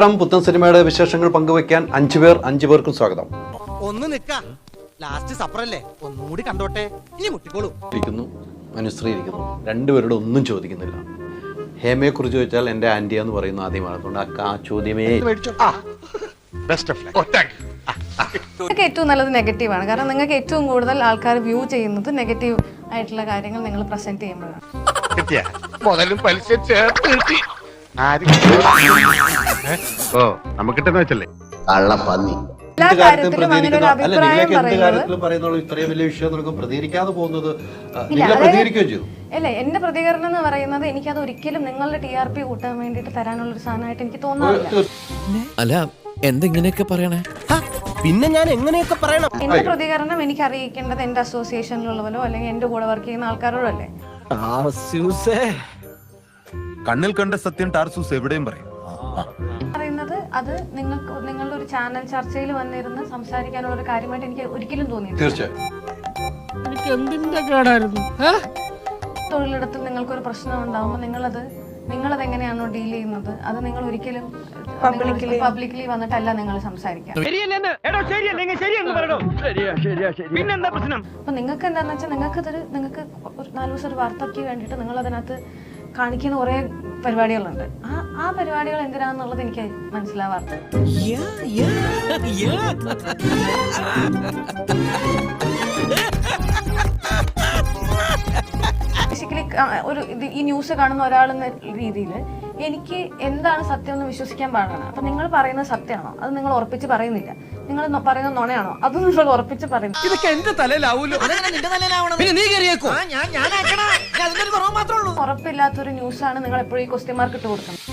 ഇത്തരം പുത്തൻ സിനിമയുടെ വിശേഷങ്ങൾ പങ്കുവെക്കാൻ അഞ്ചു പേർ അഞ്ചു പേർക്കും സ്വാഗതം. ഒന്ന് നിക്ക ലാസ്റ്റ് സപ്പറല്ലേ ഒന്നുകൂടി കണ്ടോട്ടെ. ഇനി മുട്ടിക്കോളൂ. ഇരിക്കുന്നു. അനുശ്രീ ഇരിക്കുന്നു. രണ്ടുപേരോട് ഒന്നും ചോദിക്കുന്നില്ല. ഹേമയെ കുറിച്ച് ചോദിച്ചാൽ എന്റെ എന്ന് പറയുന്ന ആദ്യമാണ്. അതുകൊണ്ട് ആ. ആ ചോദ്യമേ നിങ്ങൾക്ക് ഏറ്റവും നല്ലത് നെഗറ്റീവാണ് കാരണം നിങ്ങൾക്ക് ഏറ്റവും കൂടുതൽ ആൾക്കാർ വ്യൂ ചെയ്യുന്നത് നെഗറ്റീവ് ആയിട്ടുള്ള കാര്യങ്ങൾ നിങ്ങൾ പ്രസന്റ് ചെയ്യുമ്പോഴാണ്. മുതലും പലിശ ചേർത്ത് ഓ വെച്ചല്ലേ? കള്ളപ്പന്നി എല്ലാ എന്ത് കാര്യത്തിലും കാര്യത്തിലും അങ്ങനെ ഒരു പ്രതികരിക്കുന്ന- അല്ല, അഭിപ്രായം പറയുന്നത് ഇല്ല, അതായത് എന്റെ പ്രതികരണം എന്ന് പറയുന്നത് എനിക്കത് ഒരിക്കലും നിങ്ങളുടെ ടി ആർ പി കൂട്ടാൻ വേണ്ടിട്ട് തരാനുള്ള ഒരു സാധനമായിട്ട് എനിക്ക് തോന്നാറില്ല. അല്ല എന്തെങ്ങനെയൊക്കെ പറയണേ? പിന്നെ ഞാൻ എങ്ങനെയൊക്കെ പറയണം? എന്റെ പ്രതികരണം എനിക്ക് അറിയിക്കേണ്ടത് എന്റെ അസോസിയേഷനിലുള്ളവരോ അല്ലെങ്കിൽ എന്റെ കൂടെ വർക്ക് ചെയ്യുന്ന ആൾക്കാരോടോ അല്ലേ കണ്ണിൽ കണ്ട സത്യം ടാർസൂസ് എവിടെയും പറയും. പറയുന്നത് അത് നിങ്ങൾക്ക് നിങ്ങളുടെ ഒരു ചാനൽ ചർച്ചയിൽ വന്നിരുന്ന് സംസാരിക്കാനുള്ള ഒരു കാര്യമായിട്ട് എനിക്ക് ഒരിക്കലും തോന്നിയിട്ടില്ല. തൊഴിലിടത്തിൽ നിങ്ങൾക്ക് ഒരു പ്രശ്നം ഉണ്ടാവുമ്പോൾ നിങ്ങളത് നിങ്ങളത് എങ്ങനെയാണോ ഡീൽ ചെയ്യുന്നത്? അത് നിങ്ങൾ ഒരിക്കലും പബ്ലിക്കലി വന്നിട്ടല്ല നിങ്ങൾ സംസാരിക്കാം അപ്പൊ നിങ്ങൾക്ക് എന്താന്ന് വെച്ചാൽ നിങ്ങൾക്ക് ഇതൊരു നിങ്ങൾക്ക് ഒരു നാല് ദിവസം ഒരു വാർത്തയ്ക്ക് വേണ്ടിയിട്ട് നിങ്ങൾ അതിനകത്ത് കാണിക്കുന്ന കുറേ പരിപാടികളുണ്ട്. ആ ആ പരിപാടികൾ എന്തിനാന്നുള്ളത് എനിക്ക് മനസ്സിലാവാറില്ല ബേസിക്കലി ഒരു ഇത് ഈ ന്യൂസ് കാണുന്ന ഒരാളെന്ന രീതിയിൽ എനിക്ക് എന്താണ് സത്യം എന്ന് വിശ്വസിക്കാൻ പാടാണ്. അപ്പൊ നിങ്ങൾ പറയുന്നത് സത്യമാണോ? അത് നിങ്ങൾ ഉറപ്പിച്ച് പറയുന്നില്ല. നിങ്ങൾ പറയുന്ന പറയുന്നത് നുണയാണോ? അത് നിങ്ങൾ ഉറപ്പിച്ച് പറയുന്നു ഇതൊക്കെ എന്റെ തലയിലാവൂലോ? നീ കയറിയേക്കോ? ഞാൻ ഞാനാക്കണ അതിന്റെ കുറവ് മാത്രമേ ഉള്ളൂ. ഉറപ്പില്ലാത്തൊരു ന്യൂസാണ് നിങ്ങൾ എപ്പോഴും ഈ ക്വസ്റ്റ്യൻ മാർക്ക് ഇട്ട് കൊടുക്കുന്നത്.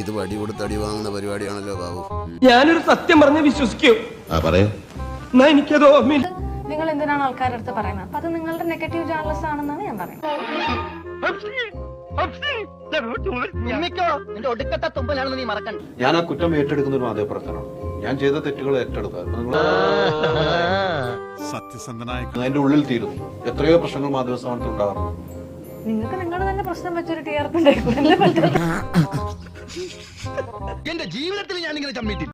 ഇത് വടി കൊടുത്ത് അടി വാങ്ങുന്ന പരിപാടിയാണല്ലോ ബാബു. ഞാനൊരു സത്യം പറഞ്ഞ് വിശ്വസിക്കൂ. എനിക്കത് ഓർമ്മയില്ല. നിങ്ങൾ എന്തിനാണ് ആൾക്കാരുടെ അടുത്ത് പറയുന്നത്? അപ്പൊ അത് നിങ്ങളുടെ നെഗറ്റീവ് ജേർണലിസ്റ്റ് ആണെന്നാണ് ഞാൻ പറയുന്നത്. ഞാൻ ആ കുറ്റം ഏറ്റെടുക്കുന്ന ഒരു മാധ്യമപ്രവർത്തനമാണ് ഞാൻ ചെയ്ത തെറ്റുകൾ ഏറ്റെടുക്കുക. സത്യസന്ധനായ അതിന്റെ ഉള്ളിൽ തീരുന്നു. എത്രയോ പ്രശ്നങ്ങൾ മാധ്യമ സ്ഥാപനത്തിൽ ഉണ്ടാകാറുണ്ട്. നിങ്ങൾക്ക് നിങ്ങളുടെ തന്നെ പ്രശ്നം വെച്ചൊരു ടി ആർ പി ഉണ്ടായിരുന്നു എന്റെ ജീവിതത്തിൽ ഞാൻ ഇങ്ങനെ